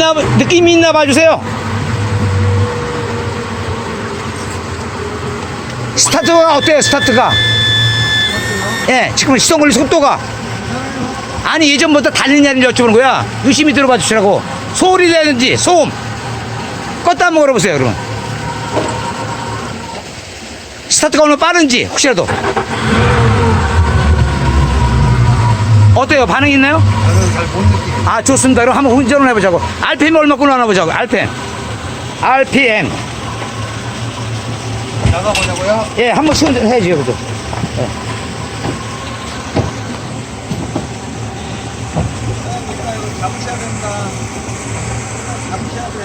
있나 느낌이 있나 봐주세요. 스타트가 어때요? 스타트가? 예, 지금 시동 걸린 속도가 아니 예전보다 달리냐를 여쭤보는 거야. 유심히 들어봐 주시라고. 소리라든지 소음 껐다 한번 걸어보세요. 그러면 스타트가 얼마나 빠른지 혹시라도 어때요? 반응 있나요? 저는 잘 못 느끼고 아 좋습니다. 그럼 한번 운전을 해보자고. RPM 얼마 꼴나 보자고. RPM. RPM. 나가보자고요. 예, 한번 시운전 해야지 그죠. 잡으셔야 된다. 잡으셔야 돼.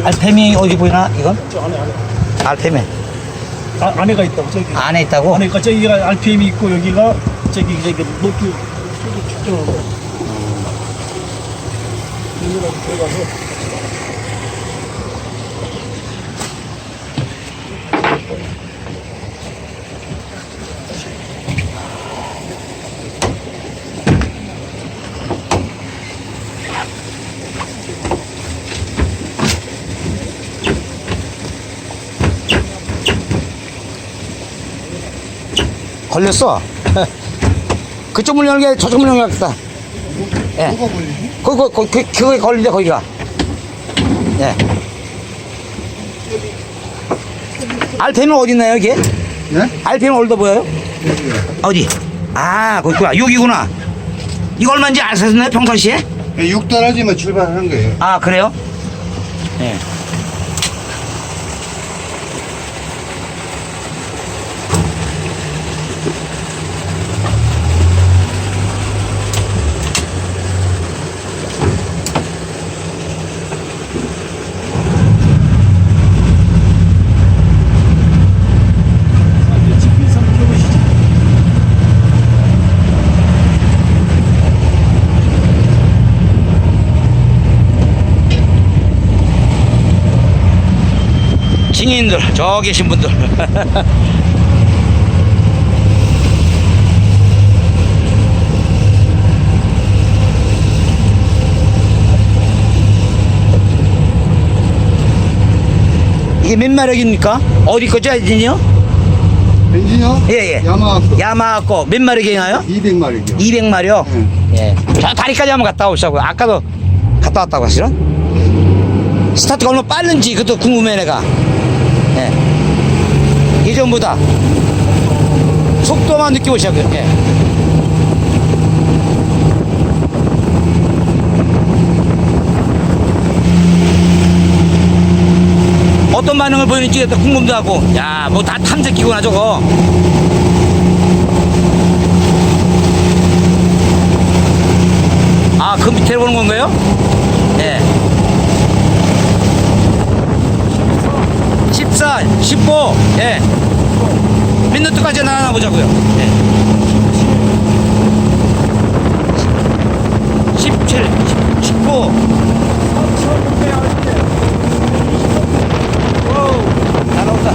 RPM이 어디 보이나 이건? 저 안에 안에. RPM 아, 안에가 있다고 저기. 안에 있다고? 안에 가 저기가 RPM이 있고 여기가 저기 저기 높이 측정하고. 여기가 들어가서 걸렸어. 그쪽 문 여는 게 저쪽 문 낫다. 예. 걸리지? 그거 그, 그, 그거에 걸린대 거기가. 예. RPM은 어디 있나요 여기? 네? RPM 어디다 보여요? 여기요. 어디? 아, 거기구나. 여기구나. 이거 얼마인지 아셨나요, 평상시에? 예, 6 떨어지면 출발하는 거예요. 아, 그래요? 예. 집 증인들, 저 계신 분들. 이게 몇 마력입니까? 어디 거죠, 엔진이요? 엔진이요? 예, 예. 야마하 야마하 거몇 마력이나요? 200마력이요. 200마력. 예. 저 다리까지 한번 갔다 오시자고요. 아까도 갔다 왔다고 하시죠? 스타트가 얼마나 빠른지 그것도 궁금해 내가. 예. 예전보다 속도만 느껴보시자고요. 예. 어떤 반응을 보이는지 또 궁금도 하고 야 뭐 다 탐색기구나 저거 아, 그 밑에 보는 건가요? 예. 14, 15, 예. 민노트까지 나가나 보자고요. 예. 17, 19. 날아온다.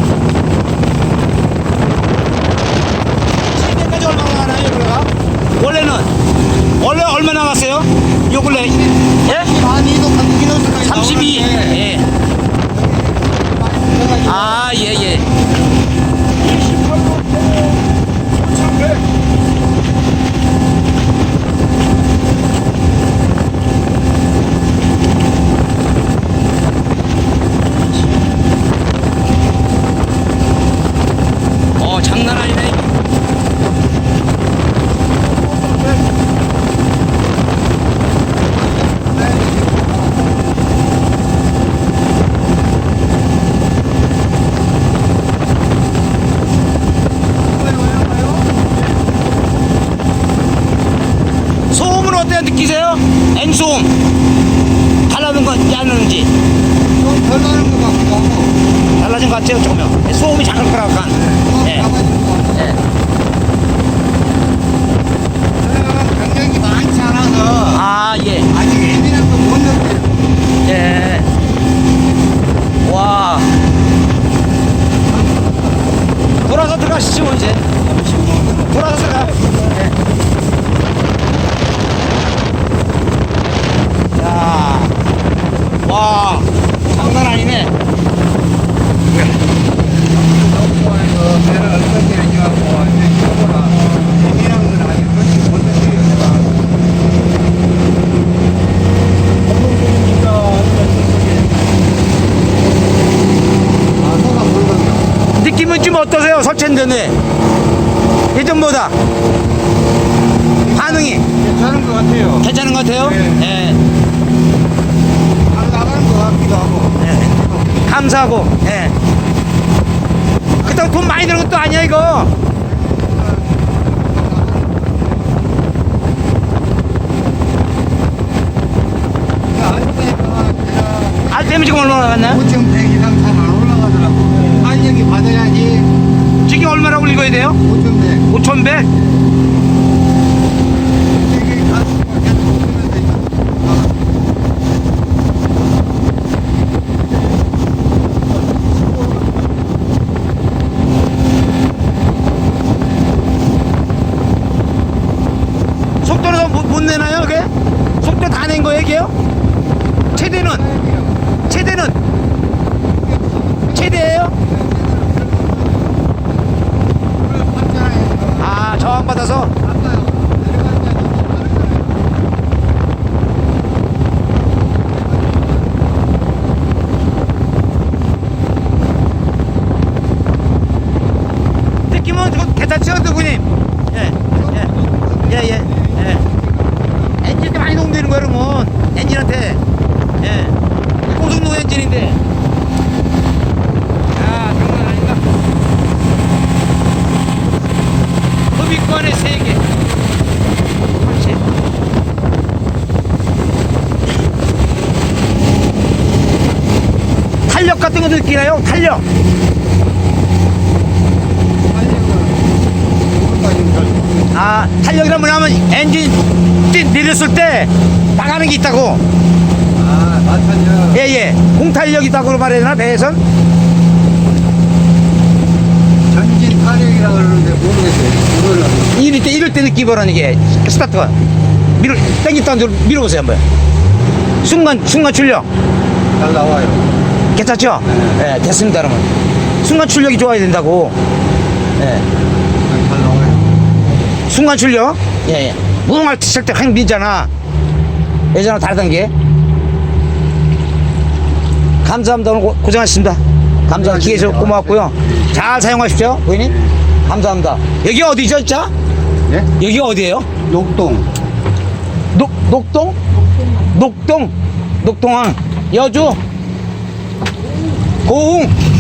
700까지 얼마 나가나요, 여기가? 원래는? 원래 얼마 나갔어요? 요 근래? 예? 한 이동 한 킬로미터까지 32. 나오는데 예. 아, 예, 예. 어, 장난 아니네. 소음은 어때요? 느끼세요? 앵소음. 달라는 건, 야, 안 나는지 좀덜 나는 것 같기도 하고. 달라진 것 같아요 조금요 소음이 작을 거라고 한 좀 예. 작아진 것 같고. 예. 저는 경력이 많지 않아서 아예 아직 예민한 거못 느껴요. 예. 와. 돌아서 들어가시죠, 뭐 이제. 돌아서 들어가. 예. 야. 와. 장난 아니네. 너무 좋아해서 배를 얼마 때리지 않고 이제 저거나 예민한 건 아직 그렇게 못 느껴요. 제가. 감독님이니까 아, 소가 불거든요. 느낌은 좀 어떠세요? 설치했는데. 예전보다. 반응이 괜찮은 것 같아요. 괜찮은 것 같아요? 네. 예. 잘 나가는 것 같기도 하고. 예. 감사하고, 예. 그렇다고 돈 많이 드는 것도 아니야, 이거. 알테미 지금 얼마나? 5,100이상 잘안 올라가더라고. 한영이 받아야지 지금 얼마라고 읽어야 돼요? 5,100. 5,100? 이게 가수가 계속 오면서 있는 아, 속도는 못, 못 내나요, 그게? 속도 다 낸 거예요, 이게요? 최대는? 최대는? 최대예요? 그걸 봤잖아요. 아, 저항받아서? 아까요. 내려갈 때 너무 다르잖아요. 느낌은 좀 괜찮죠, 누구님? 예, 예, 예, 예, 예. 엔진이 많이 농되는 거야, 그러면. 엔진한테. 예. 고속노 엔진인데. 야, 장난 아니다. 흡입관에 세 개. 그렇지. 거 느끼나요? 탄력. 아 탄력이란 뭐냐 하면 엔진 뛰- 내렸을 때 나가는 게 있다고 아, 마찬가지야. 예예 공탄력이 있다고 말해야 되나 배에선 전진 탄력이라 그러는데 모르겠어요. 이럴 때 이럴 때 느끼보라는 게 스타트가 밀어 땡겼다는 줄 밀어보세요 한번 순간 순간 출력 잘 나와요. 괜찮죠? 예 됐습니다 그러면 순간 출력이 좋아야 된다고. 예. 순간 출력? 예 예. 무궁할 칠때확 밀잖아. 예전하고 다르던 게. 감사합니다. 오늘 고, 고생하셨습니다. 감사합니다. 기회 줘 고마웠고요. 잘 사용하십시오 고객님. 감사합니다. 여기 어디죠 진짜? 예? 여기 어디예요? 녹동. 녹, 녹동? 녹동. 녹동항. 여주 고흥